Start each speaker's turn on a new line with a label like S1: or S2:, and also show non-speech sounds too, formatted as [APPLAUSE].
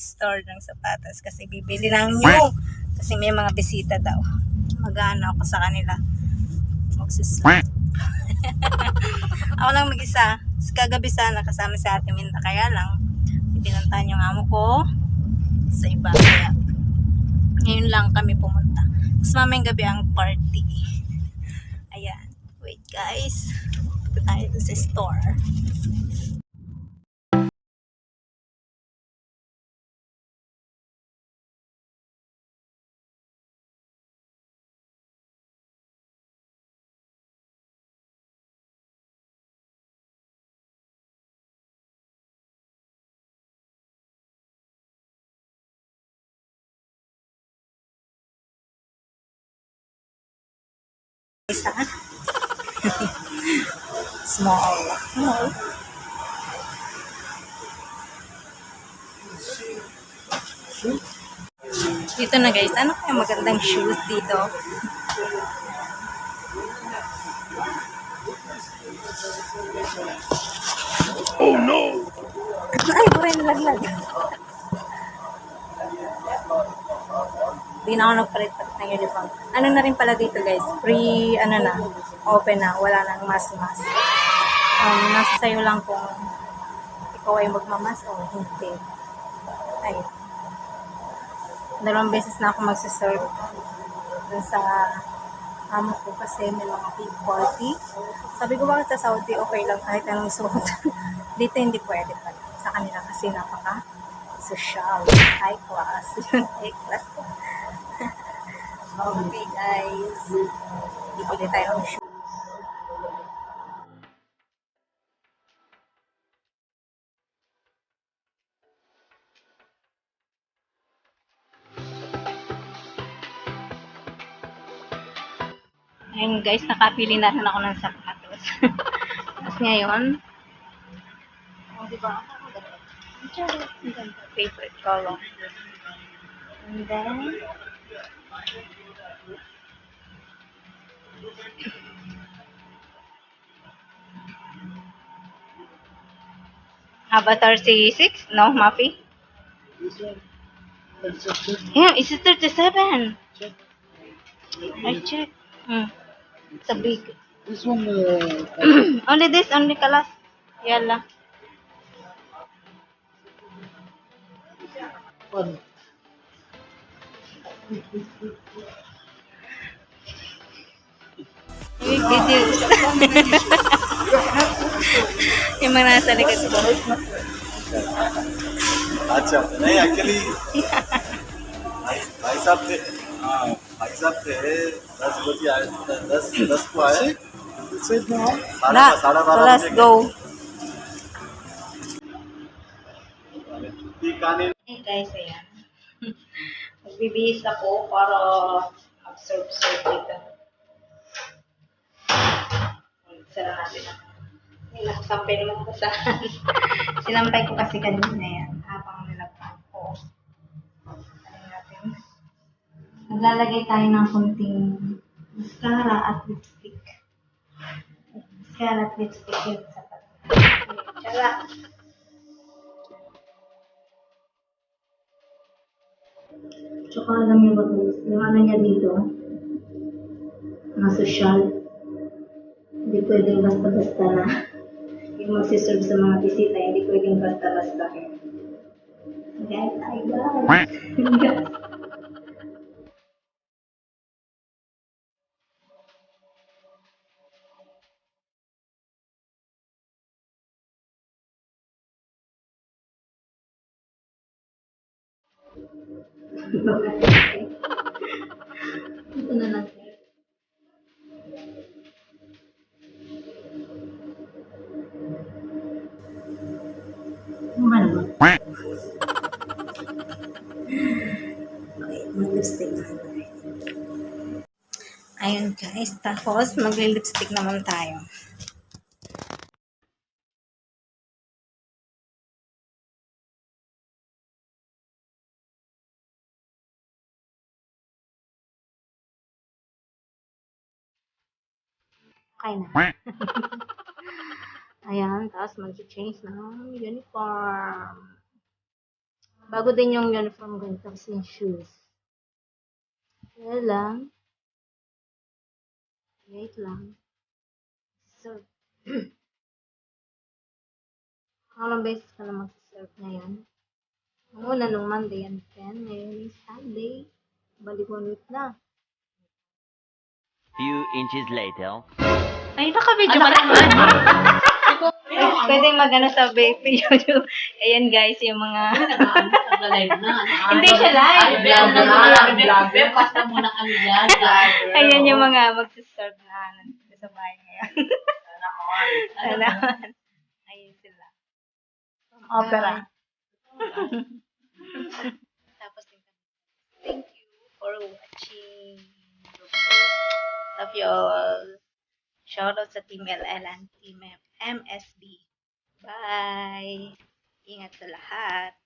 S1: store ng sapatos kasi bibili ng new. Kasi may mga bisita daw. Mag-ano ako sa kanila. Magsus [LAUGHS] ako lang mag-isa. Kagabi sana kasama si Ate Minda. Kaya lang, pinuntahan yung amo ko sa iba. Kaya, ngayon lang kami pumunta. Tapos mamayang gabi ang party. Ayan. Wait guys. Punta tayo sa store. Isa. Small. Small. Dito na guys, ano kaya magandang shoes dito?
S2: Oh no!
S1: Ay, buhay nalaglag. Hindi na ako nagpalit-palit ng uniform. Ano na rin pala dito guys, free, ano na, open na, wala nang mas-mas. Um, nasa sayo lang kung ikaw ay magmamas o hindi. Ayun. Dalawang beses na ako magsaserve dun sa amo ko kasi may mga big party. Sabi ko bakit sa Saudi okay lang kahit anong suot. [LAUGHS] Dito hindi pwede pa. Sa kanila kasi napaka social, high class. [LAUGHS] High class. Okay guys. Bibili tayo ng shoes. Ayun guys, nakapili na rin ako ng sapatos. [LAUGHS] Tapos ngayon, oh, di ba? Favorite color. And then, Avatar C6? No, Mafi? Yeah, it's a 37.
S2: check.
S1: I check. Hmm. It's a big.
S2: This one, uh, [CLEARS THROAT]
S1: only this, only kalas. Yalla.
S2: one.
S1: Big details. yung mga nasa likod ko.
S3: अच्छा नहीं एक्चुअली भाई साहब थे हाँ भाई साहब थे दस बजे आए दस दस को आए. साढ़े बारह
S1: guys, ayan. Magbibihis ako para absorb-sorb dito. Sara natin na. May nakasampay naman ko sa Sinampay ko kasi kanina yan habang nilagpan ko. Ano natin? Maglalagay tayo ng konting mascara at lipstick. Mascara at lipstick yun sa pat. Tsaka, alam niyo ba yung ano niya dito, mga social, hindi pwedeng basta-basta na. Yung magsiserve sa mga bisita, hindi pwedeng basta-basta. Guys, ay guys. Ito Okay, mag-lipstick na tayo. Ayun guys, tapos magli-lipstick naman tayo. Okay na. [LAUGHS] Ayan, tapos mag-change ng uniform. Bago din yung uniform ko, tapos yung shoes. Kaya lang, wait lang. So, [CLEARS THROAT] Ilang beses ka na mag-serve ngayon. Ang una nung Monday and 10, ngayon is Sunday. Balik one week na.
S4: Few inches later.
S1: Ay, naka-video ka naman. [LAUGHS] Pwede mag-ano sa baby YouTube. Ayan guys, yung mga...
S5: Nagla-live na.
S1: Hindi siya live.
S5: Basta muna kami dyan.
S1: Ayan yung mga magsiserve na nandito sa bahay ngayon. Sana. Ayun sila.
S5: Opera.
S1: Tapos din kami. Thank you for watching. Love you all. Shoutout sa Team LL and Team MSB. Bye! Ingat sa lahat.